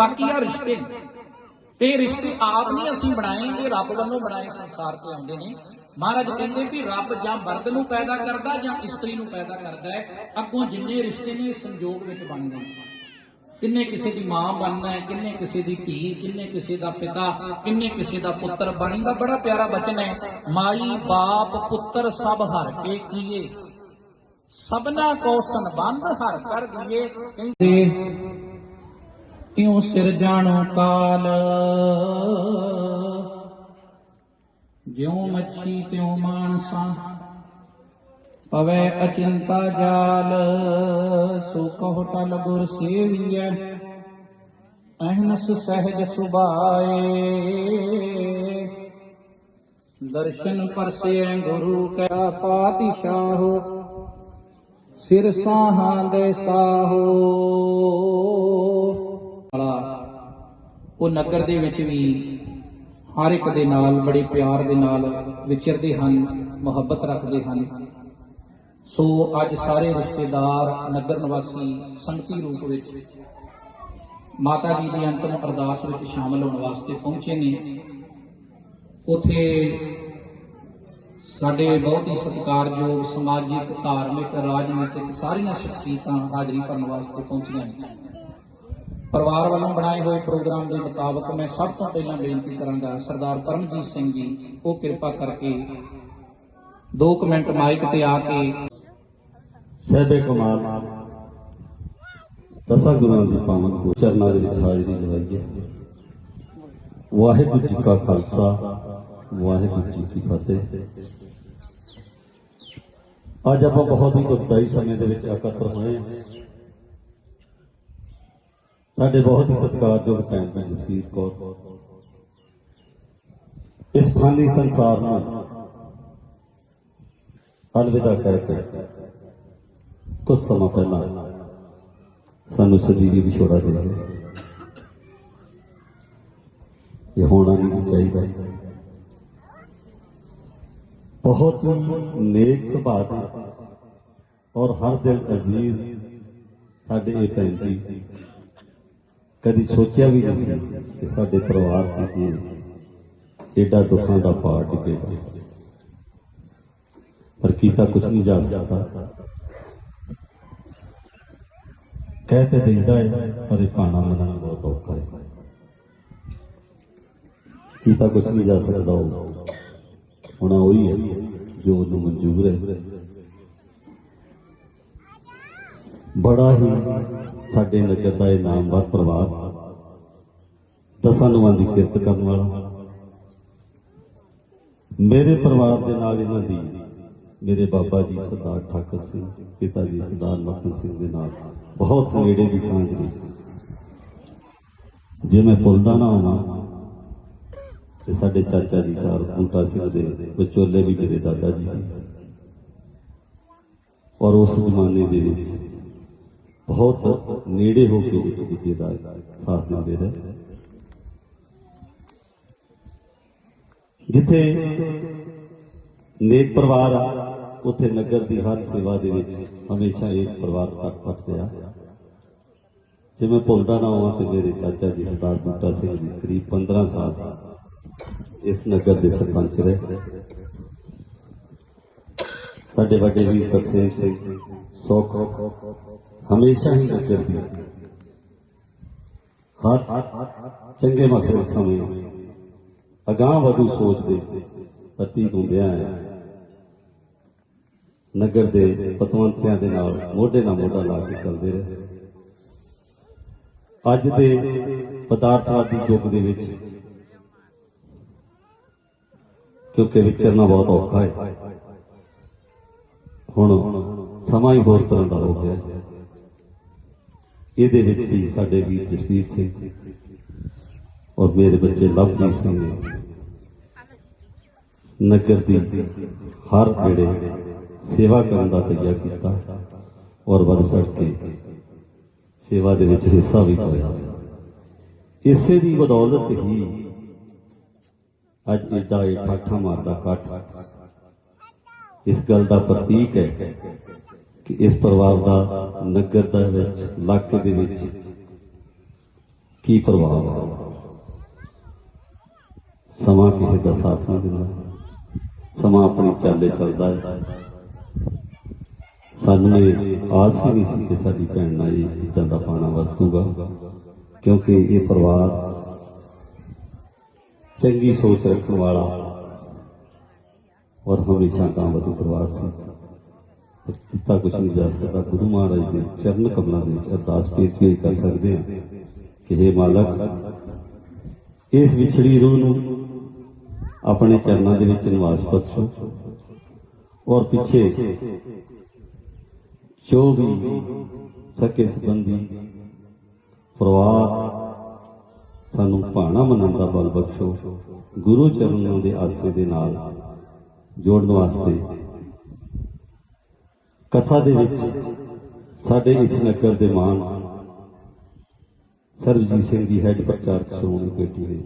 ਬਾਕੀ ਆ ਰਿਸ਼ਤੇ। ਨੇ। ਤੇ ਰਿਸ਼ਤੇ ਆਪ ਨਹੀਂ ਅਸੀਂ ਬਣਾਏ, ਇਹ ਰੱਬ ਵੱਲੋਂ ਬਣਾਏ ਸੰਸਾਰ ਤੇ ਆਉਂਦੇ ਨੇ। ਮਹਾਰਾਜ ਕਹਿੰਦੇ ਵੀ ਰੱਬ ਜਾਂ ਮਰਦ ਨੂੰ ਪੈਦਾ ਕਰਦਾ ਜਾਂ ਇਸਤਰੀ ਨੂੰ ਪੈਦਾ ਕਰਦਾ ਹੈ। ਅੱਗੋਂ ਜਿੰਨੇ ਰਿਸ਼ਤੇ ਨੇ ਸੰਜੋਗ ਵਿੱਚ ਬਣਦੇ ਨੇ। ਕਿੰਨੇ ਕਿਸੇ ਦੀ ਮਾਂ ਬਣਨਾ ਹੈ, ਕਿੰਨੇ ਕਿਸੇ ਦੀ ਧੀ, ਕਿੰਨੇ ਕਿਸੇ ਦਾ ਪਿਤਾ, ਕਿੰਨੇ ਕਿਸੇ ਦਾ ਪੁੱਤਰ ਬਾਣੀ ਦਾ ਬੜਾ ਪਿਆਰਾ ਬਚਨ ਹੈ। ਮਾਈ ਬਾਪ ਪੁੱਤਰ ਸਭ ਹਰ ਕੇ ਕੀਏ। ਸਭਨਾ ਕੋ ਸੰਬੰਧ ਹਰ ਕਰ ਦੀਏ। ਕਹਿੰਦੇ ਇਉ ਸਿਰ ਜਾਣੋ ਕਾਲ। ਜਿਉ ਮੱਛੀ ਤਿਉ ਮਾਨਸਾ, ਪਵੈ ਅਚਿੰਤਾ ਜਾਲ। ਸੋ ਕਹੋ ਟਲ ਗੁਰ ਸੇਵੀਐ, ਅਹਨਸ ਸਹਿਜ ਸੁਭਾਏ। ਦਰਸ਼ਨ ਪਰਸਿਐ ਗੁਰੂ ਕਾ ਪਾਤਿਸ਼ਾਹ, ਸਿਰ ਸਾਹਾਂ ਦੇ ਸਾਹੋ। ਵਾਲਾ। ਉਹ ਨਗਰ ਦੇ ਵਿੱਚ ਵੀ ਹਰ ਇੱਕ ਦੇ ਨਾਲ, ਬੜੇ ਪਿਆਰ ਦੇ ਨਾਲ ਵਿਚਰਦੇ ਹਨ, ਮੁਹੱਬਤ ਰੱਖਦੇ ਹਨ। ਸੋ ਅੱਜ ਸਾਰੇ ਰਿਸ਼ਤੇਦਾਰ, ਨਗਰ ਨਿਵਾਸੀ ਸੰਗਤੀ ਰੂਪ ਵਿੱਚ ਮਾਤਾ ਜੀ ਦੀ ਅੰਤਮ ਅਰਦਾਸ ਵਿੱਚ ਸ਼ਾਮਲ ਹੋਣ ਵਾਸਤੇ ਪਹੁੰਚੇ ਨੇ। ਉਥੇ ਸਾਡੇ ਬਹੁਤ ਹੀ ਸਤਿਕਾਰਯੋਗ ਸਮਾਜਿਕ, ਧਾਰਮਿਕ, ਰਾਜਨੀਤਿਕ ਸਾਰੀਆਂ ਸ਼ਖਸੀਅਤਾਂ ਹਾਜ਼ਰੀ ਭਰਨ ਵਾਸਤੇ ਪਹੁੰਚੀਆਂ ਨੇ। ਪਰਿਵਾਰ ਵੱਲੋਂ ਬਣਾਏ ਹੋਏ ਪ੍ਰੋਗਰਾਮ ਦੇ ਮੁਤਾਬਕ ਮੈਂ ਸਭ ਤੋਂ ਪਹਿਲਾਂ ਬੇਨਤੀ ਕਰਾਂਗਾ ਸਰਦਾਰ ਪਰਮਜੀਤ ਸਿੰਘ ਜੀ, ਉਹ ਕਿਰਪਾ ਕਰਕੇ 2 ਮਿੰਟ ਮਾਈਕ ਤੇ ਆ ਕੇ ਸਹਿਬੇ ਕਮਾਲ ਦਸਾਂ ਗੁਰੂਆਂ ਦੀ ਪਾਵਨ ਕੋ ਚਰਨਾਂ ਦੇ ਵਿੱਚ ਹਾਜ਼ਰੀ ਲਵਾਈਏ ਵਾਹਿਗੁਰੂ ਜੀ ਕਾ ਖਾਲਸਾ, ਵਾਹਿਗੁਰੂ ਜੀ ਕੀ ਫਤਿਹ। ਅੱਜ ਆਪਾਂ ਬਹੁਤ ਹੀ ਦੁਖਦਾਈ ਸਮੇਂ ਦੇ ਵਿੱਚ ਇਕੱਤਰ ਹੋਏ ਹਾਂ। ਸਾਡੇ ਬਹੁਤ ਹੀ ਸਤਿਕਾਰਯੋਗ ਭੈਣ ਭੈਣ ਜਸਵੀਰ ਕੌਰ। ਇਸ ਫਾਨੀ ਸੰਸਾਰ ਨੂੰ ਅਲਵਿਦਾ ਕਹਿ ਕੇ ਕੁਝ ਸਮਾਂ ਪਹਿਲਾਂ ਸਾਨੂੰ ਸਦੀਵੀ ਵਿਛੋੜਾ ਦੇ ਗਿਆ ਇਹ ਹੋਣਾ ਨਹੀਂ ਚਾਹੀਦਾ। ਬਹੁਤ ਹੀ ਨੇਕ ਸੁਭਾਅ ਦੇ ਔਰ ਹਰ ਦਿਲ ਅਜ਼ੀਜ਼ ਸਾਡੇ ਇਹ ਭੈਣ ਜੀ। ਕਦੀ ਸੋਚਿਆ ਵੀ ਨਹੀਂ ਸੀ ਕਿ ਸਾਡੇ ਪਰਿਵਾਰ ਤੇ ਇਹ ਏਡਾ ਦੁੱਖਾਂ ਦਾ ਪਾੜ ਡਿੱਗੇਗਾ ਪਰ ਕੀਤਾ ਕੁਝ ਨਹੀਂ ਜਾ ਸਕਦਾ। ਕਹਿ ਤੇ ਦਿੰਦਾ ਹੈ ਪਰ ਇਹ ਪਾਣਾ ਮੰਨਣਾ ਬਹੁਤ ਔਖਾ ਹੈ ਕੀਤਾ ਕੁਝ ਨਹੀਂ ਜਾ ਸਕਦਾ ਉਹ। ਹੁਣ ਉਹੀ ਹੈ, ਜੋ ਉਹਨੂੰ ਮਨਜ਼ੂਰ ਹੈ। ਬੜਾ ਹੀ ਸਾਡੇ ਨਗਰ ਦਾ ਇਹ ਨਾਮਵਰ ਪਰਿਵਾਰ ਦਸਾਂ ਨਵਾਂ ਦੀ ਕਿਰਤ ਕਰਨ ਵਾਲਾ। ਮੇਰੇ ਪਰਿਵਾਰ ਦੇ ਨਾਲ ਇਹਨਾਂ ਦੀ ਮੇਰੇ ਬਾਬਾ ਜੀ ਸਰਦਾਰ ਠਾਕਰ ਸਿੰਘ, ਪਿਤਾ ਜੀ ਸਰਦਾਰ ਮੱਖਣ ਸਿੰਘ ਦੇ ਨਾਲ ਬਹੁਤ ਨੇੜੇ ਦੀ ਸਾਂਝ ਰਹੀ। ਜੇ ਮੈਂ ਭੁੱਲਦਾ ਨਾ ਹੋਵਾਂ ਤੇ ਸਾਡੇ ਚਾਚਾ ਜੀ ਸਾਹਿਬ ਬੂਟਾ ਸਿੰਘ ਦੇ ਵਿਚੋਲੇ ਵੀ ਮੇਰੇ ਦਾਦਾ ਜੀ ਸੀ। ਔਰ ਉਸ ਜ਼ਮਾਨੇ ਦੇ ਵਿੱਚ ਬਹੁਤ ਨੇੜੇ ਹੋ ਕੇ ਇੱਕ ਦੂਜੇ ਦਾ ਸਾਥ ਦਿੰਦੇ ਰਹੇ ਜਿੱਥੇ ਨੇਕ ਪਰਿਵਾਰ ਆ ਉੱਥੇ ਨਗਰ ਦੀ ਹਰ ਸੇਵਾ ਦੇ ਵਿੱਚ ਹਮੇਸ਼ਾ ਇੱਕ ਪਰਿਵਾਰ ਤੱਕ ਪਟ ਰਿਹਾ ਜੇ ਮੈਂ ਭੁੱਲਦਾ ਨਾ ਹੋਵਾਂ ਤੇ ਮੇਰੇ ਚਾਚਾ ਜੀ ਸਰਦਾਰ ਬੂਟਾ ਸਿੰਘ ਜੀ ਕਰੀਬ 15 ਸਾਲ ਇਸ ਨਗਰ ਦੇ ਸਰਪੰਚ ਰਹੇ ਸਾਡੇ ਵੱਡੇ ਵੀਰ ਤਰਸੇਮ ਸਿੰਘ ਸੁੱਖ ਹਮੇਸ਼ਾ ਹੀ ਨਗਰ ਹਰ ਚੰਗੇ ਮਸਲੇ ਸਮੇਂ ਅਗਾਹ ਵਧੂ ਸੋਚ ਦੇ ਪ੍ਰਤੀਕ ਹੁੰਦਿਆਂ ਹੈ। ਨਗਰ ਦੇ ਪਤਵੰਤਿਆਂ ਦੇ ਨਾਲ ਮੋਢੇ ਨਾਲ ਮੋਢਾ ਲਾ ਕੇ ਚੱਲਦੇ ਰਹੇ। ਅੱਜ ਦੇ ਪਦਾਰਥਵਾਦੀ ਯੁੱਗ ਦੇ ਵਿੱਚ ਕਿਉਂਕਿ ਵਿਚਰਨਾ ਬਹੁਤ ਔਖਾ ਹੈ। ਹੁਣ ਸਮਾਂ ਹੀ ਹੋਰ ਤਰ੍ਹਾਂ ਦਾ ਹੋ ਗਿਆ ਹੈ। ਇਹਦੇ ਵਿੱਚ ਵੀ ਸਾਡੇ ਵੀਰ ਜਸਵੀਰ ਸਿੰਘ ਔਰ ਮੇਰੇ ਬੱਚੇ ਲਵਜੀਤ ਸਿੰਘ ਨੇ ਨਗਰ ਦੀ ਹਰ ਵੇਲੇ ਸੇਵਾ ਕਰਨ ਦਾ ਤਈਆ ਕੀਤਾ ਔਰ ਵੱਧ ਚੜ ਕੇ ਸੇਵਾ ਦੇ ਵਿੱਚ ਹਿੱਸਾ ਵੀ ਪਾਇਆ। ਇਸੇ ਦੀ ਬਦੌਲਤ ਹੀ ਅੱਜ ਏਡਾ ਇਹ ਠਾਠਾ ਮਾਰਦਾ ਇਕੱਠ ਇਸ ਗੱਲ ਦਾ ਪ੍ਰਤੀਕ ਹੈ ਕਿ ਇਸ ਪਰਿਵਾਰ ਦਾ ਨਗਰ ਦਾ ਵਿੱਚ, ਇਲਾਕੇ ਦੇ ਵਿੱਚ ਕੀ ਪ੍ਰਭਾਵ ਹੈ ਸਮਾਂ ਕਿਸੇ ਦਾ ਸਾਥ ਨਾ ਦਿੰਦਾ। ਸਮਾਂ ਆਪਣੀ ਚਾਲੇ ਚੱਲਦਾ ਹੈ। ਸਾਨੂੰ ਇਹ ਆਸ ਵੀ ਨਹੀਂ ਸੀ ਕਿ ਸਾਡੀ ਭੈਣ ਨਾਲ ਇਹ ਇਦਾਂ ਦਾ ਪਾਣਾ ਵਰਤੂਗਾ, ਕਿਉਂਕਿ ਇਹ ਪਰਿਵਾਰ ਚੰਗੀ ਸੋਚ ਰੱਖਣ ਵਾਲਾ ਔਰ ਹਮੇਸ਼ਾ ਕਾਮਵਤੀ ਪਰਿਵਾਰ ਸੀ। ਪਰ ਕੀਤਾ ਕੁਛ ਨਹੀਂ ਜਾ ਸਕਦਾ। ਗੁਰੂ ਮਹਾਰਾਜ ਦੇ ਚਰਨ ਕਮਲਾਂ ਦੇ ਵਿੱਚ ਅਰਦਾਸ ਪੇਸ਼ ਕੀ ਕਰ ਸਕਦੇ ਹਾਂ ਕਿ हे ਮਾਲਕ, ਇਸ ਵਿਛੜੀ ਰੂਹ ਨੂੰ ਆਪਣੇ ਚਰਨਾਂ ਦੇ ਵਿੱਚ ਨਿਵਾਸ ਬਖਸ਼ੋ ਔਰ ਪਿੱਛੇ ਜੋ ਵੀ ਸਕੇ ਸੰਬੰਧੀ ਪਰਿਵਾਰ ਸਾਨੂੰ ਭਾਣਾ ਮੰਨਣ ਦਾ ਬਲ ਬਖਸ਼ੋ, ਗੁਰੂ ਚਰਨਾਂ ਦੇ ਆਸੇ ਦੇ ਨਾਲ ਜੋੜਨ ਵਾਸਤੇ ਕਥਾ ਦੇ ਵਿੱਚ ਸਾਡੇ ਇਸ ਨਗਰ ਦੇ ਮਾਨ ਸਰਬਜੀਤ ਸਿੰਘ ਜੀ ਹੈੱਡ ਪ੍ਰਚਾਰਕ ਸ਼੍ਰੋਮਣੀ ਕਮੇਟੀ ਨੇ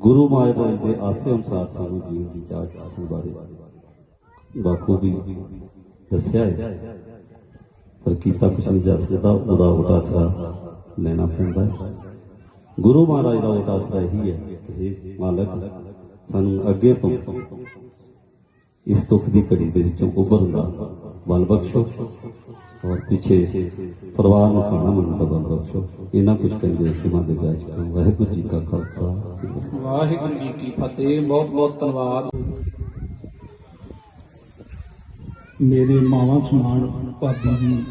ਗੁਰੂ ਮਹਾਰਾਜ ਦੇ ਆਸੇ ਅਨੁਸਾਰ ਸਾਨੂੰ ਜੀਵਨ ਦੀ ਚਾਹ ਹਾਸਲ ਬਾਰੇ ਬਾਖੂਬੀ ਦੱਸਿਆ ਹੈ। ਪਰ ਕੀਤਾ ਕੁਛ ਨਹੀਂ ਜਾ ਸਕਦਾ, ਉਹਦਾ ਉਟਾਸਰਾ ਲੈਣਾ ਪੈਂਦਾ ਹੈ। ਗੁਰੂ ਮਹਾਰਾਜ ਦਾ ਉਟਾਸਰਾ ਆਸਰਾ ਇਹੀ ਹੈ ਕਿ ਮਾਲਕ, ਸਾਨੂੰ ਅੱਗੇ ਤੋਂ ਇਸ ਦੁੱਖ ਦੀ ਘੜੀ ਦੇ ਵਿੱਚੋਂ ਉੱਭਰਨ ਦਾ ਬਲ ਬਖਸ਼ੋ ਔਰ ਪਿੱਛੇ ਪਰਿਵਾਰ ਨੂੰ ਖਾਣਾ ਮੰਨਣ ਦਾ ਬਲ ਬਖਸ਼ੋ ਇਹਨਾਂ ਕੁਝ ਕਹਿੰਦੇ ਸਿਮਾ ਦੇ ਜਾਇ ਚੁੱਕਾ ਵਾਹਿਗੁਰੂ ਜੀ ਕਾ ਖਾਲਸਾ ਵਾਹਿਗੁਰੂ ਵਾਹਿਗੁਰੂ ਜੀ ਕੀ ਫਤਿਹ ਬਹੁਤ ਬਹੁਤ ਧੰਨਵਾਦ ਮੇਰੇ ਮਾਵਾਂ ਸਮਾਨ ਭਾਬੀ ਜੀ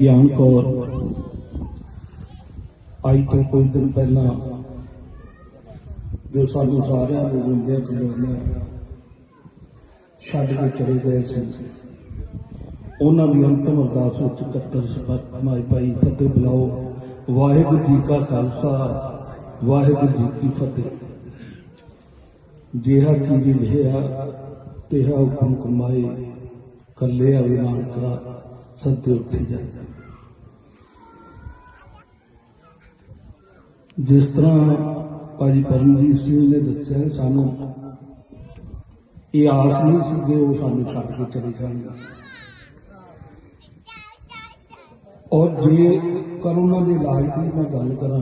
ਗਿਆਨ ਕੌਰ ਅੱਜ ਤੋਂ ਕੁਝ ਦਿਨ ਪਹਿਲਾਂ ਜੋ ਸਾਨੂੰ ਸਾਰਿਆਂ ਨੂੰ ਰੋਂਦਿਆਂ ਖਲੋਦਿਆਂ ਛੱਡ ਕੇ ਚਲੇ ਗਏ ਸੀ। ਉਹਨਾਂ ਦੀ ਅੰਤਮ ਅਰਦਾਸ ਵਿੱਚ 71 ਸਬਕ ਮਾਈ ਭਾਈ ਫਤਿਹ ਬੁਲਾਓ। ਵਾਹਿਗੁਰੂ ਜੀ ਕਾ ਖਾਲਸਾ, ਵਾਹਿਗੁਰੂ ਜੀ ਕੀ ਫਤਿਹ। ਜਿਹਾ ਕੀਰੀ ਲਿਆ ਤਿਹਾ ਹੁਕਮ ਕਮਾਏ, ਕੱਲੇ ਆਵੇ ਨਾਨਕਾ, ਸੱਤੇ ਉੱਠੀ ਜਾਏ। ਜਿਸ ਤਰ੍ਹਾਂ ਭਾਜੀ ਪਰਮਜੀਤ ਸਿੰਘ ਨੇ ਦੱਸਿਆ, ਸਾਨੂੰ ਇਹ ਆਸ ਨਹੀਂ ਸੀ ਕਿ ਉਹ ਸਾਨੂੰ ਛੱਡ ਕੇ ਚਲੇ ਜਾਣਗੇ। ਔਰ ਜੇ ਕਰੋਨਾ ਦੇ ਇਲਾਜ ਦੀ ਮੈਂ ਗੱਲ ਕਰਾਂ,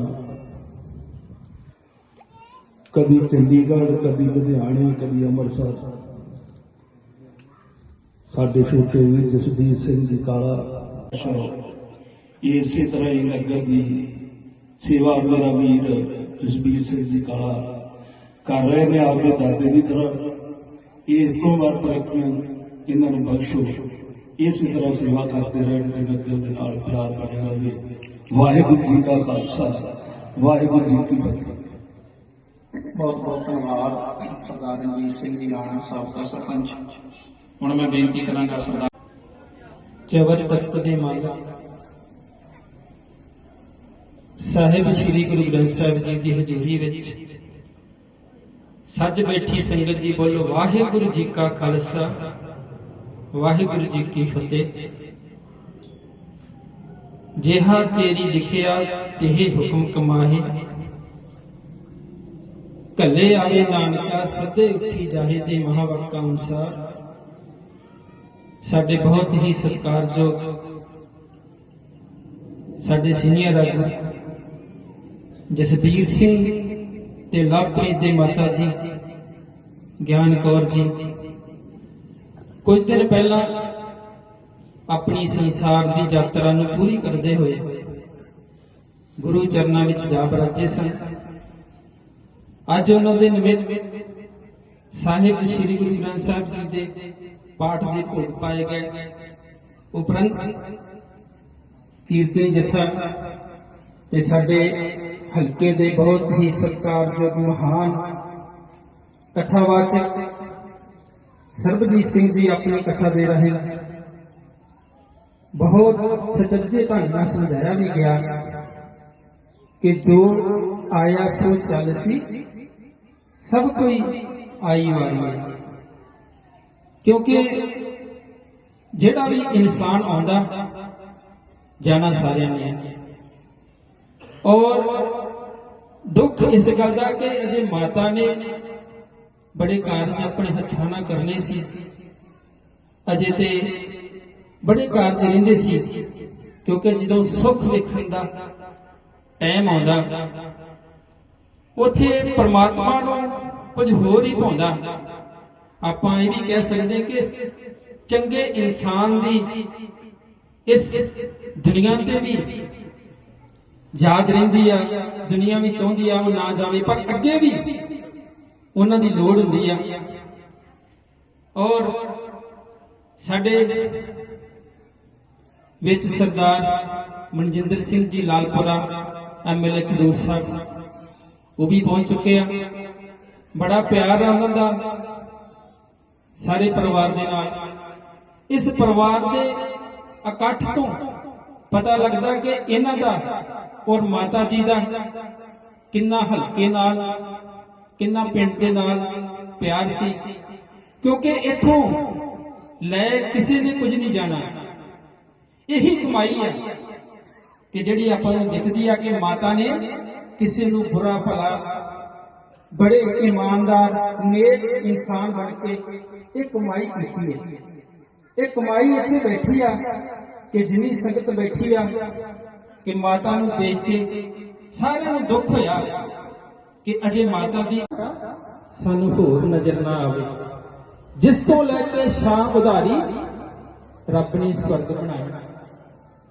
ਕਦੀ ਚੰਡੀਗੜ੍ਹ, ਕਦੀ ਲੁਧਿਆਣੇ, ਕਦੀ ਅੰਮ੍ਰਿਤਸਰ, ਸਾਡੇ ਛੋਟੇ ਵੀਰ ਜਸਬੀਰ ਸਿੰਘ ਜੀ ਕਾਲਾ ਇਸੇ ਤਰ੍ਹਾਂ ਹੀ ਨਗਰ ਦੀ ਸੇਵਾ ਮੇਰਾ ਵੀਰ ਜਸਬੀਰ ਸਿੰਘ ਜੀ ਕਾਲਾ ਕਰ ਰਹੇ ਨੇ, ਆਪਦੇ ਦਾਦੇ ਦੀ ਤਰ੍ਹਾਂ। ਇਸ ਤੋਂ ਵੱਧ ਤਰੱਕੀਆਂ ਇਹਨਾਂ ਨੂੰ ਬਖਸ਼ੋ। ਇਸੇ ਤਰ੍ਹਾਂ ਸੇਵਾ ਕਰਦੇ ਰਹਿਣ ਤੇ ਨਗਰ ਦੇ ਨਾਲ ਪਿਆਰ ਬਣਿਆ ਰਹੇ। ਵਾਹਿਗੁਰੂ ਜੀ ਕਾ ਖਾਲਸਾ ਵਾਹਿਗੁਰੂ ਜੀ ਕੀ ਫਤਿਹ। ਬਹੁਤ ਬਹੁਤ ਧੰਨਵਾਦ ਸਰਦਾਰ ਰਣਜੀਤ ਸਿੰਘ ਜੀ ਰਾਣਾ ਸਾਬਕਾ ਸਰਪੰਚ। ਹੁਣ ਮੈਂ ਬੇਨਤੀ ਕਰਾਂਗਾ ਸਰਦਾਰ ਚਵਰ ਤਖਤ ਦੇ ਮਾਲਕ। ਸਾਹਿਬ ਸ੍ਰੀ ਗੁਰੂ ਗ੍ਰੰਥ ਸਾਹਿਬ ਜੀ ਦੀ ਹਜ਼ੂਰੀ ਵਿੱਚ ਸੱਜ ਬੈਠੀ ਸੰਗਤ ਜੀ ਬੋਲੋ, ਵਾਹਿਗੁਰੂ ਜੀ ਕਾ ਖਾਲਸਾ, ਵਾਹਿਗੁਰੂ ਜੀ ਕੀ ਫਤਿਹ। ਜਿਹਾ ਤੇਰੀ ਲਿਖਿਆ, ਤਿਹ ਹੁਕਮ ਕਮਾਹੇ। ਕੱਲੇ ਆਵੇ ਨਾਨਕਾ, ਸਦੇ ਉੱਠੀ ਜਾਹੇ ਤੇ ਮਹਾਵਾਕਾ ਅਨੁਸਾਰ। ਸਾਡੇ ਬਹੁਤ ਹੀ ਸਤਿਕਾਰਯੋਗ, ਸਾਡੇ ਸੀਨੀਅਰ ਆਗੂ ਜਸਬੀਰ ਸਿੰਘ ਤੇ ਲਵਪ੍ਰੀਤ ਦੇ ਮਾਤਾ ਜੀ, ਗਿਆਨ ਕੌਰ ਜੀ। ਕੁਝ ਦਿਨ ਪਹਿਲਾਂ ਆਪਣੀ ਸੰਸਾਰ ਦੀ ਯਾਤਰਾ ਨੂੰ ਪੂਰੀ ਕਰਦੇ ਹੋਏ ਗੁਰੂ ਚਰਨਾਂ ਵਿੱਚ ਜਾ ਬਰਾਜੇ ਸਨ। ਅੱਜ ਉਹਨਾਂ ਦੇ ਨਿਮਿਤ ਸਾਹਿਬ ਸ੍ਰੀ ਗੁਰੂ ਗ੍ਰੰਥ ਸਾਹਿਬ ਜੀ ਦੇ ਪਾਠ ਦੇ ਭੋਗ ਪਾਏ ਗਏ। ਉਪਰੰਤ ਕੀਰਤਨੀ ਜਥਾ ਤੇ ਸਾਡੇ ਹਲਕੇ ਦੇ ਬਹੁਤ ਹੀ ਸਤਿਕਾਰਯੋਗ ਮਹਾਨ ਕਥਾਵਾਚਕ ਸਰਬਜੀਤ ਸਿੰਘ ਜੀ ਆਪਣੀ ਕਥਾ ਦੇ ਰਹੇ ਬਹੁਤ ਸਚੱਜੇ ਢੰਗ ਨਾਲ ਸਮਝਾਇਆ ਵੀ ਗਿਆ ਕਿ ਜੋ ਆਇਆ ਸੋ ਚੱਲ ਸੀ, ਸਭ ਕੋਈ ਆਈ ਵਾਰੀ ਹੈ। ਕਿਉਂਕਿ ਜਿਹੜਾ ਵੀ ਇਨਸਾਨ ਆਉਂਦਾ, ਜਾਣਾ ਸਾਰਿਆਂ ਨੇ। ਔਰ ਦੁੱਖ ਇਸ ਗੱਲ ਦਾ ਕਿ ਅਜੇ ਮਾਤਾ ਨੇ ਬੜੇ ਕਾਰਜ ਆਪਣੇ ਹੱਥਾਂ ਨਾਲ ਕਰਨੇ ਸੀ। ਅਜੇ ਤੇ ਬੜੇ ਕਾਰਜ ਰਹਿੰਦੇ ਸੀ, ਕਿਉਂਕਿ ਜਦੋਂ ਸੁੱਖ ਵੇਖਣ ਦਾ ਟਾਈਮ ਆਉਂਦਾ, ਉਥੇ ਪਰਮਾਤਮਾ ਨੂੰ ਕੁਝ ਹੋਰ ਹੀ ਪਾਉਂਦਾ। ਆਪਾਂ ਇਹ ਵੀ ਕਹਿ ਸਕਦੇ ਕਿ ਚੰਗੇ ਇਨਸਾਨ ਦੀ ਇਸ ਦੁਨੀਆ ਤੇ ਵੀ ਯਾਦ ਰਹਿੰਦੀ ਆ, ਦੁਨੀਆ ਵੀ ਚਾਹੁੰਦੀ ਆ ਉਹ ਨਾ ਜਾਵੇ, ਪਰ ਅੱਗੇ ਵੀ ਉਹਨਾਂ ਦੀ ਲੋੜ ਹੁੰਦੀ ਆ। ਔਰ ਸਾਡੇ ਵਿੱਚ ਸਰਦਾਰ ਮਨਜਿੰਦਰ ਸਿੰਘ ਜੀ ਲਾਲਪੁਰਾ ਐਮਐਲਏ ਖਡੂਰ ਸਾਹਿਬ, ਉਹ ਵੀ ਪਹੁੰਚ ਚੁੱਕੇ ਆ। ਬੜਾ ਪਿਆਰ ਆ ਉਹਨਾਂ ਦਾ ਸਾਰੇ ਪਰਿਵਾਰ ਦੇ ਨਾਲ। ਇਸ ਪਰਿਵਾਰ ਦੇ ਇਕੱਠ ਤੋਂ ਪਤਾ ਲੱਗਦਾ ਕਿ ਇਹਨਾਂ ਦਾ ਔਰ ਮਾਤਾ ਜੀ ਦਾ ਕਿੰਨਾ ਹਲਕੇ ਨਾਲ, ਕਿੰਨਾ ਪਿੰਡ ਦੇ ਨਾਲ ਪਿਆਰ ਸੀ। ਕਿਉਂਕਿ ਇੱਥੋਂ ਲੈ ਕਿਸੇ ਨੇ ਕੁਝ ਨਹੀਂ ਜਾਣਾ। ਇਹੀ ਕਮਾਈ ਆ ਕਿ ਜਿਹੜੀ ਆਪਾਂ ਨੂੰ ਦਿਖਦੀ ਆ ਕਿ ਮਾਤਾ ਨੇ ਕਿਸੇ ਨੂੰ ਬੁਰਾ ਭਲਾ, ਬੜੇ ਇਮਾਨਦਾਰ, ਨੇਕ ਇਨਸਾਨ ਬਣ ਕੇ ਇਹ ਕਮਾਈ ਕੀਤੀ ਹੈ। ਇਹ ਕਮਾਈ ਇੱਥੇ ਬੈਠੀ ਆ ਕਿ ਜਿੰਨੀ ਸੰਗਤ ਬੈਠੀ ਆ, ਕਿ ਮਾਤਾ ਨੂੰ ਦੇਖ ਕੇ ਸਾਰਿਆਂ ਨੂੰ ਦੁੱਖ ਹੋਇਆ ਕਿ ਅਜੇ ਮਾਤਾ ਦੀ ਸਾਨੂੰ ਹੋਰ ਨਜ਼ਰ ਨਾ ਆਵੇ। ਜਿਸ ਤੋਂ ਲੈ ਕੇ ਸ਼ਾਮ ਉਧਾਰੀ ਰੱਬ ਨੇ ਸਵਰਗ ਬਣਾਇਆ।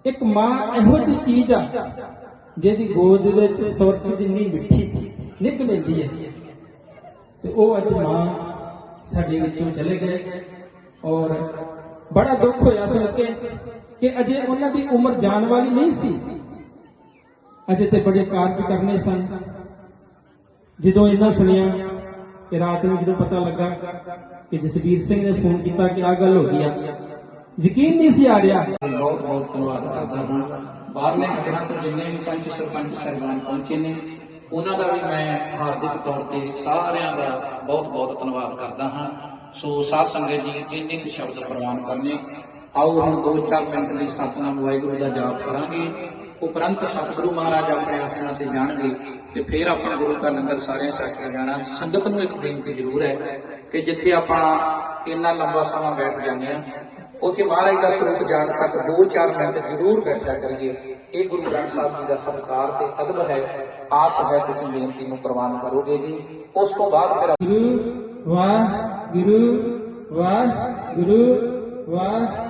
ਇੱਕ ਮਾਂ ਇਹੋ ਜਿਹੀ ਚੀਜ਼ ਆ, ਜਿਹਦੀ ਗੋਦ ਵਿੱਚ ਸਵਰਗ ਜਿੰਨੀ ਮਿੱਠੀ ਨਿੱਘ ਲੈਂਦੀ ਹੈ। ਤੇ ਉਹ ਅੱਜ ਮਾਂ ਸਾਡੇ ਵਿੱਚੋਂ ਚਲੇ ਗਏ ਔਰ ਬੜਾ ਦੁੱਖ ਹੋਇਆ ਸੁਣ ਕੇ ਕਿ ਅਜੇ ਉਹਨਾਂ ਦੀ ਉਮਰ ਜਾਣ ਵਾਲੀ ਨਹੀਂ ਸੀ। ਅਜੇ ਤੇ ਬੜੇ ਕਾਰਜ ਕਰਨੇ ਸਨ। ਜਦੋਂ ਇਹਨਾਂ ਸੁਣਿਆ ਕਿ ਰਾਤ ਨੂੰ ਜਦੋਂ ਪਤਾ ਲੱਗਾ ਕਿ ਜਸਵੀਰ ਸਿੰਘ ਨੇ ਫੋਨ ਕੀਤਾ ਕਿ ਆ ਗੱਲ ਹੋ ਗਈ ਆ, ਯਕੀਨ ਨਹੀਂ ਸੀ ਆ ਰਿਹਾ। ਬਹੁਤ ਬਹੁਤ ਧੰਨਵਾਦ ਕਰਦਾ ਹਾਂ। ਬਾਹਰਲੇ ਨਗਰਾਂ ਤੋਂ ਜਿੰਨੇ ਵੀ ਪੰਚ ਸਰਪੰਚ ਸਰਦਾਰ ਪਹੁੰਚੇ ਨੇ, ਉਹਨਾਂ ਦਾ ਵੀ ਮੈਂ ਹਾਰਦਿਕ ਤੌਰ ਤੇ ਸਾਰਿਆਂ ਦਾ ਬਹੁਤ ਬਹੁਤ ਧੰਨਵਾਦ ਕਰਦਾ ਹਾਂ। ਸੋ ਸਾਧ ਸੰਗਤ ਜੀ ਇੰਨੇ ਕੁ ਸ਼ਬਦ ਪ੍ਰਵਾਨ ਕਰਨੇ ਆਓ ਹੁਣ 2-4 ਮਿੰਟ ਲਈ ਸਤਨਾਮ ਵਾਹਿਗੁਰੂ ਦਾ ਜਾਪ ਕਰਾਂਗੇ। ਉਪਰੰਤ ਸਤਿਗੁਰੂ ਮਹਾਰਾਜ ਆਪਣੇ ਆਸਣਾ ਤੇ ਜਾਣਗੇ ਤੇ ਫਿਰ ਆਪਾਂ ਗੁਰੂ ਦਾ ਲੰਗਰ ਸਾਰਿਆਂ ਸਾਥੀਆਂ ਜਾਣਾ। ਸੰਗਤ ਨੂੰ ਇੱਕ ਬੇਨਤੀ ਜ਼ਰੂਰ ਹੈ ਕਿ ਜਿੱਥੇ ਆਪਾਂ ਇੰਨਾ ਲੰਬਾ ਸਮਾਂ ਬੈਠ ਜਾਂਦੇ ਆ ਉੱਥੇ ਮਹਾਰਾਜ ਦਾ ਸਰੂਪ ਜਾਣ ਤੱਕ 2-4 ਮਿੰਟ ਜ਼ਰੂਰ ਬੈਠਿਆ ਕਰੀਏ। ਇਹ ਗੁਰੂ ਗ੍ਰੰਥ ਸਾਹਿਬ ਜੀ ਦਾ ਸਤਿਕਾਰ ਤੇ ਅਦਬ ਹੈ। ਆਸ ਹੈ ਤੁਸੀਂ ਬੇਨਤੀ ਨੂੰ ਪ੍ਰਵਾਨ ਕਰੋਗੇ ਜੀ। ਉਸ ਤੋਂ ਬਾਅਦ ਫਿਰ ਗੁਰੂ ਵਾਹ ਗੁਰੂ ਵਾਹ ਗੁਰੂ ਵਾਹ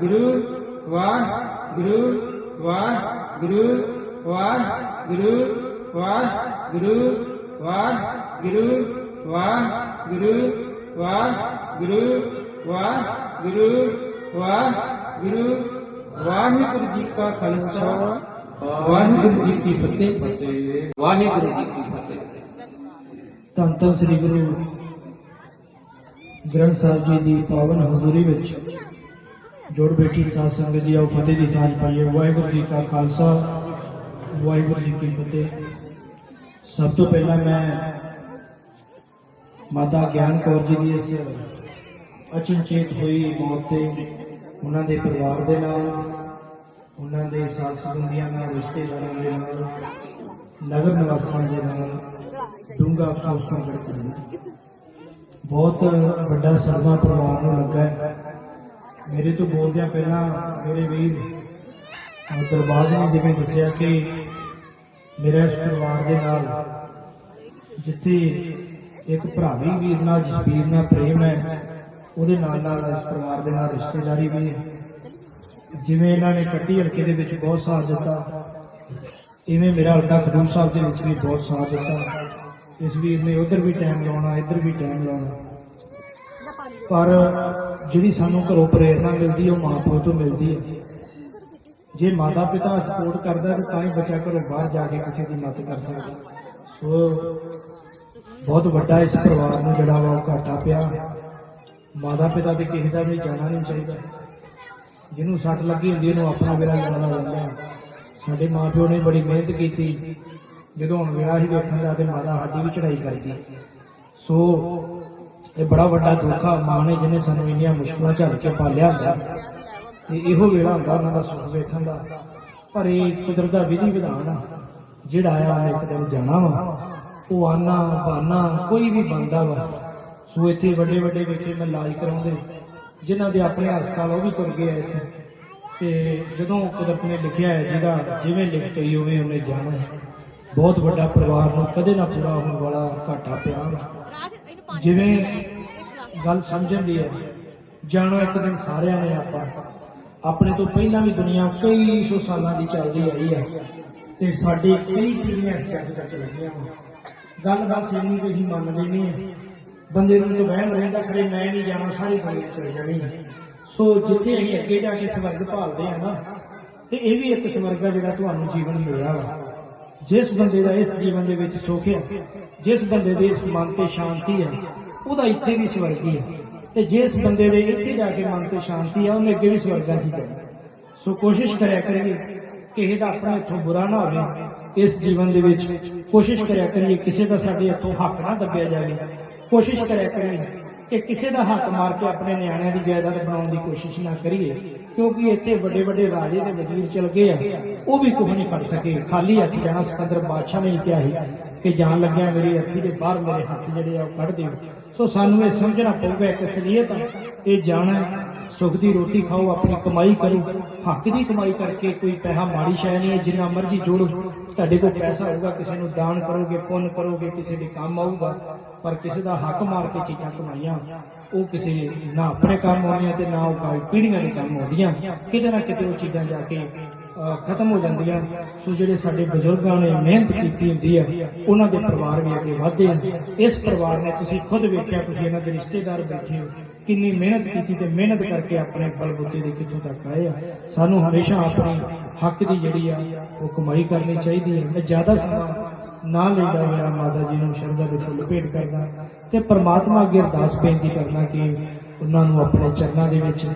ਗੁਰੂ ਵਾਹ ਗੁਰੂ ਵਾਹ ਗੁਰੂ ਵਾਹ ਗੁਰੂ ਵਾਹ ਗੁਰੂ ਵਾਹ ਗੁਰੂ ਵਾਹ ਗੁਰੂ ਵਾਹ ਗੁਰੂ ਵਾਹ ਗੁਰੂ ਵਾਹ ਗੁਰੂ ਵਾਹਿਗੁਰੂ ਜੀ ਕਾ ਖਾਲਸਾ ਵਾਹਿਗੁਰੂ ਜੀ ਕੀ ਫਤਿਹ ਵਾਹਿਗੁਰੂ ਜੀ ਕੀ ਫਤਿਹ ਧੰਨ ਧੰਨ ਸ੍ਰੀ ਗੁਰੂ ਗ੍ਰੰਥ ਸਾਹਿਬ ਜੀ ਦੀ ਪਾਵਨ ਹਜ਼ੂਰੀ ਵਿੱਚ ਜੋੜ ਬੈਠੀ ਸਾਧ ਸੰਗਤ ਜੀ, ਆਓ ਫਤਿਹ ਦੀ ਸਾਂਝ ਪਾਈਏ। ਵਾਹਿਗੁਰੂ ਜੀ ਕਾ ਖਾਲਸਾ, ਵਾਹਿਗੁਰੂ ਜੀ ਕੀ ਫਤਿਹ। ਸਭ ਤੋਂ ਪਹਿਲਾਂ ਮੈਂ ਮਾਤਾ ਗਿਆਨ ਕੌਰ ਜੀ ਦੀ ਇਸ ਅਚਨਚੇਤ ਹੋਈ ਮੌਤ ਤੇ ਉਹਨਾਂ ਦੇ ਪਰਿਵਾਰ ਦੇ ਨਾਲ, ਉਹਨਾਂ ਦੇ ਸਾਥ ਸੰਬੰਧੀਆਂ ਨਾਲ, ਰਿਸ਼ਤੇਦਾਰਾਂ ਦੇ ਨਾਲ, ਨਗਰ ਨਿਵਾਸੀਆਂ ਦੇ ਨਾਲ ਡੂੰਘਾ ਅਫਸੋਸ ਪ੍ਰਗਟ ਕਰਦਾ ਬਹੁਤ ਵੱਡਾ ਸਦਮਾ ਪਰਿਵਾਰ ਨੂੰ ਲੱਗਾ ਹੈ। ਮੇਰੇ ਤੋਂ ਬੋਲਦਿਆਂ ਪਹਿਲਾਂ ਮੇਰੇ ਵੀਰ ਦਰਬਾਰ ਨੇ ਜਿਵੇਂ ਦੱਸਿਆ ਕਿ ਮੇਰਾ ਇਸ ਪਰਿਵਾਰ ਦੇ ਨਾਲ ਜਿੱਥੇ ਇੱਕ ਭਰਾਵੀ ਵੀਰ ਨਾਲ ਜਸਵੀਰ ਨਾਲ ਪ੍ਰੇਮ ਹੈ, ਉਹਦੇ ਨਾਲ ਨਾਲ ਇਸ ਪਰਿਵਾਰ ਦੇ ਨਾਲ ਰਿਸ਼ਤੇਦਾਰੀ ਵੀ ਹੈ। ਜਿਵੇਂ ਇਹਨਾਂ ਨੇ ਕੱਟੀ ਹਲਕੇ ਦੇ ਵਿੱਚ ਬਹੁਤ ਸਾਥ ਦਿੱਤਾ, ਇਵੇਂ ਮੇਰਾ ਹਲਕਾ ਖਡੂਰ ਸਾਹਿਬ ਦੇ ਵਿੱਚ ਵੀ ਬਹੁਤ ਸਾਥ ਦਿੱਤਾ। ਇਸ ਵੀਰ ਨੇ ਉਧਰ ਵੀ ਟਾਈਮ ਲਾਉਣਾ, ਇੱਧਰ ਵੀ ਟਾਈਮ ਲਾਉਣਾ। ਪਰ ਜਿਹੜੀ ਸਾਨੂੰ ਘਰੋਂ ਪ੍ਰੇਰਣਾ ਮਿਲਦੀ ਹੈ, ਉਹ ਮਾਂ ਪਿਓ ਤੋਂ ਮਿਲਦੀ ਹੈ। ਜੇ ਮਾਤਾ ਪਿਤਾ ਸਪੋਰਟ ਕਰਦਾ ਤਾਂ ਤਾਂ ਹੀ ਬੱਚਾ ਘਰੋਂ ਬਾਹਰ ਜਾ ਕੇ ਕਿਸੇ ਦੀ ਮਦਦ ਕਰ ਸਕਦਾ ਸੋ, ਬਹੁਤ ਵੱਡਾ ਇਸ ਪਰਿਵਾਰ ਨੂੰ ਜਿਹੜਾ ਵਾ ਉਹ ਘਾਟਾ ਪਿਆ। ਮਾਤਾ ਪਿਤਾ ਤੇ ਕਿਸੇ ਦਾ ਵੀ ਜਾਣਾ ਨਹੀਂ ਚਾਹੀਦਾ। ਜਿਹਨੂੰ ਸੱਟ ਲੱਗੀ ਹੁੰਦੀ ਉਹਨੂੰ ਆਪਣਾ ਵੇਲਾ ਜ਼ਿਆਦਾ ਲੱਗਦਾ ਸਾਡੇ ਮਾਪਿਓ ਨੇ ਬੜੀ ਮਿਹਨਤ ਕੀਤੀ। ਜਦੋਂ ਹੁਣ ਵੇਲਾ ਹੀ ਵੇਖਣ ਦਾ ਤੇ ਮਾਤਾ ਸਾਡੀ ਵੀ ਚੜਾਈ ਕਰ ਗਈ। ਸੋ ਇਹ ਬੜਾ ਵੱਡਾ ਦੁੱਖ ਆ ਮਾਂ ਨੇ ਜਿਹਨੇ ਸਾਨੂੰ ਇੰਨੀਆਂ ਮੁਸ਼ਕਲਾਂ ਝੱਲ ਕੇ ਪਾਲਿਆ ਹੁੰਦਾ ਤੇ ਇਹੋ ਵੇਲਾ ਹੁੰਦਾ ਉਹਨਾਂ ਦਾ ਸੁੱਖ ਵੇਖਣ ਦਾ। ਪਰ ਇਹ ਕੁਦਰਤ ਦਾ ਵਿਧੀ ਵਿਧਾਨ ਆ, ਜਿਹੜਾ ਆ ਉਹਨੇ ਇੱਕ ਦਿਨ ਜਾਣਾ ਵਾ। ਉਹ ਆਨਾ ਬਾਨਾ ਕੋਈ ਵੀ ਬੰਦਾ ਵਾ। ਸੋ ਇੱਥੇ ਵੱਡੇ ਵੱਡੇ ਵੇਖੇ ਮੈਂ ਇਲਾਜ ਕਰਾਉਂਦੇ, ਜਿਨ੍ਹਾਂ ਦੇ ਆਪਣੇ ਹਸਪਤਾਲ ਉਹ ਵੀ ਤੁਰ ਗਏ ਆ ਇੱਥੇ। ਤੇ ਜਦੋਂ ਕੁਦਰਤ ਨੇ ਲਿਖਿਆ ਹੈ, ਜਿਹਦਾ ਜਿਵੇਂ ਲਿਖਤ ਹੋਈ ਉਵੇਂ ਉਹਨੇ ਜਾਣਾ ਬਹੁਤ ਵੱਡਾ ਪਰਿਵਾਰ ਨੂੰ ਕਦੇ ਨਾ ਪੂਰਾ ਹੋਣ ਵਾਲਾ ਘਾਟਾ ਪਿਆ ਵਾ। ਜਿਵੇਂ ਗੱਲ ਸਮਝਣ ਦੀ ਹੈ। ਜਾਣਾ ਇੱਕ ਦਿਨ ਸਾਰਿਆਂ ਨੇ ਆਪਾਂ। ਆਪਣੇ ਤੋਂ ਪਹਿਲਾਂ ਵੀ ਦੁਨੀਆ ਕਈ ਸੌ ਸਾਲਾਂ ਦੀ ਚੱਲਦੀ ਆਈ ਹੈ ਤੇ ਸਾਡੇ ਕਈ ਪੀੜ੍ਹੀਆਂ ਇਸ ਜੱਗ ਤੱਕ ਲੱਗੀਆਂ ਵਾ। ਗੱਲ ਬਸ ਇੰਨੀ ਕਿ ਹੀ ਮੰਨਦੇ ਨਹੀਂ ਹੈ। ਬੰਦੇ ਨੂੰ ਤਾਂ ਵਹਿਮ ਰਹਿੰਦਾ ਖਰੇ ਮੈਂ ਨਹੀਂ ਜਾਣਾ ਸਾਰੀ ਦੁਨੀਆ ਚਲੇ ਜਾਣੀ ਹੈ। ਸੋ ਜਿੱਥੇ ਅਸੀਂ ਅੱਗੇ ਜਾ ਕੇ ਸਵਰਗ ਭਾਲਦੇ ਆ ਨਾ ਤੇ ਇਹ ਵੀ ਇੱਕ ਸਵਰਗ ਆ ਜਿਹੜਾ ਤੁਹਾਨੂੰ ਜੀਵਨ ਮਿਲਿਆ ਵਾ। ਜਿਸ ਬੰਦੇ ਦਾ ਇਸ ਜੀਵਨ ਦੇ ਵਿੱਚ ਸੁੱਖ ਹੈ, ਜਿਸ ਬੰਦੇ ਦੇ ਇਸ ਮਨ ਤੇ ਸ਼ਾਂਤੀ ਹੈ, ਉਹਦਾ ਇੱਥੇ ਵੀ ਸਵਰਗ ਹੀ ਹੈ। ਤੇ ਜਿਸ ਬੰਦੇ ਦੇ ਇੱਥੇ ਜਾ ਕੇ ਮਨ ਤੇ ਸ਼ਾਂਤੀ ਆ ਉਹਨੇ ਅੱਗੇ ਵੀ ਸਵਰਗਾਂ 'ਚ ਜਾਣਾ ਸੋ ਕੋਸ਼ਿਸ਼ ਕਰਿਆ ਕਰੀਏ ਕਿ ਇਹਦਾ ਆਪਣਾ ਇੱਥੋਂ ਬੁਰਾ ਨਾ ਹੋਵੇ, ਇਸ ਜੀਵਨ ਦੇ ਵਿੱਚ ਕੋਸ਼ਿਸ਼ ਕਰਿਆ ਕਰੀਏ ਕਿਸੇ ਦਾ ਸਾਡੇ ਇੱਥੋਂ ਹੱਕ ਨਾ ਦੱਬਿਆ ਜਾਵੇ। ਕੋਸ਼ਿਸ਼ ਕਰਿਆ ਕਰੀਏ ਕਿ ਕਿਸੇ ਦਾ ਹੱਕ ਮਾਰ ਕੇ ਆਪਣੇ ਨਿਆਣਿਆਂ ਦੀ ਜਾਇਦਾਦ ਬਣਾਉਣ ਦੀ ਕੋਸ਼ਿਸ਼ ਨਾ ਕਰੀਏ ਕਿਉਂਕਿ ਇੱਥੇ ਵੱਡੇ ਵੱਡੇ ਰਾਜੇ ਤੇ ਵਜ਼ੀਰ ਚਲ ਗਏ ਆ ਉਹ ਵੀ ਕੁਝ ਨਹੀਂ ਫੜ ਸਕੇ। ਖਾਲੀ ਹੱਥ ਜਾਣਾ ਸਿਕੰਦਰ ਬਾਦਸ਼ਾਹ ਨੇ ਕਿਹਾ ਸੀ ਕਿ ਜਾਣ ਲੱਗਿਆ ਮੇਰੀ ਹੱਥੀ ਦੇ ਬਾਹਰ ਮੇਰੇ ਹੱਥ ਜਿਹੜੇ ਆ ਉਹ ਕੱਢ ਦਿਓ। ਸੋ ਸਾਨੂੰ ਇਹ ਸਮਝਣਾ ਪਊਗਾ ਇੱਕ ਅਸਲੀਅਤ ਇਹ ਜਾਣਾ ਹੈ, ਸੁੱਖ ਦੀ ਰੋਟੀ ਖਾਓ ਆਪਣੀ ਕਮਾਈ ਕਰੋ ਹੱਕ ਦੀ ਕਮਾਈ ਕਰਕੇ ਕੋਈ ਪੈਸਾ ਮਾੜੀ ਸ਼ੈ ਨਹੀਂ ਹੈ ਜਿੰਨਾ ਮਰਜ਼ੀ ਜੋੜੋ। ਤੁਹਾਡੇ ਕੋਲ ਪੈਸਾ ਹੋਊਗਾ, ਕਿਸੇ ਨੂੰ ਦਾਨ ਕਰੋਗੇ, ਪੁੰਨ ਕਰੋਗੇ, ਕਿਸੇ ਦੇ ਕੰਮ ਆਊਗਾ, ਪਰ ਕਿਸੇ ਦਾ ਹੱਕ ਮਾਰ ਕੇ ਚੀਜ਼ਾਂ ਕਮਾਈਆਂ, ਉਹ ਕਿਸੇ ਨਾ ਆਪਣੇ ਕੰਮ ਆਉਂਦੀਆਂ ਤੇ ਨਾ ਉਹ ਕਾਲ ਪੀੜ੍ਹੀਆਂ ਦੇ ਕੰਮ ਆਉਂਦੀਆਂ। ਕਿਤੇ ਨਾ ਕਿਤੇ ਉਹ ਚੀਜ਼ਾਂ ਜਾ ਕੇ ਖਤਮ ਹੋ ਜਾਂਦੀਆਂ। ਸੋ ਜਿਹੜੇ ਸਾਡੇ ਬਜ਼ੁਰਗਾਂ ਨੇ ਮਿਹਨਤ ਕੀਤੀ ਹੁੰਦੀ ਆ, ਉਹਨਾਂ ਦੇ ਪਰਿਵਾਰ ਵੀ ਅੱਗੇ ਵਧਦੇ ਆ। ਇਸ ਪਰਿਵਾਰ ਨੇ ਤੁਸੀਂ ਖੁਦ ਵੇਖਿਆ, ਤੁਸੀਂ ਇਹਨਾਂ ਦੇ ਰਿਸ਼ਤੇਦਾਰ ਬੈਠੇ ਹੋ। ਕਿੰਨੀ ਮਿਹਨਤ ਕੀਤੀ ਤੇ ਮਿਹਨਤ ਕਰਕੇ ਆਪਣੇ ਬਲਬੂਤੇ ਦੇ ਕਿੱਥੋਂ ਤੱਕ ਆਏ ਆ। ਸਾਨੂੰ ਹਮੇਸ਼ਾ ਆਪਣੀ ਹੱਕ ਦੀ ਜਿਹੜੀ ਆ, ਉਹ ਕਮਾਈ ਕਰਨੀ ਚਾਹੀਦੀ ਹੈ ਮੈਂ ਜ਼ਿਆਦਾ ਸਮਾਂ ਨਾ ਲੈਂਦਾ ਹੋਇਆ, ਮਾਤਾ ਜੀ ਨੂੰ ਸ਼ਰਧਾ ਦੇ ਫੁੱਲ ਭੇਟ ਕਰਦਾ। ਤੇ ਪਰਮਾਤਮਾ ਅੱਗੇ ਅਰਦਾਸ ਬੇਨਤੀ ਕਰਦਾ ਕਿ ਉਹਨਾਂ ਨੂੰ ਆਪਣੇ ਚਰਨਾਂ ਦੇ ਵਿੱਚ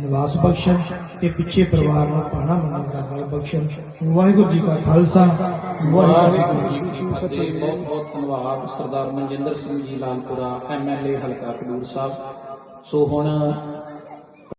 ਨਿਵਾਸ ਬਖਸ਼ਣ ਤੇ ਪਿੱਛੇ ਪਰਿਵਾਰ ਨੂੰ ਪਾਣਾ ਮੰਨਣ ਦਾ ਬਲ ਬਖਸ਼ਣ। ਵਾਹਿਗੁਰੂ ਜੀ ਕਾ ਖਾਲਸਾ, ਵਾਹਿਗੁਰੂ ਜੀ ਕੀ ਫਤਿਹ। ਬਹੁਤ ਬਹੁਤ ਧੰਨਵਾਦ ਸਰਦਾਰ ਮਨਜਿੰਦਰ ਸਿੰਘ ਜੀ ਲਾਲਪੁਰਾ ਐਮਐਲਏ ਹਲਕਾ ਖਡੂਰ ਸਾਹਿਬ। ਸੋ ਹੁਣ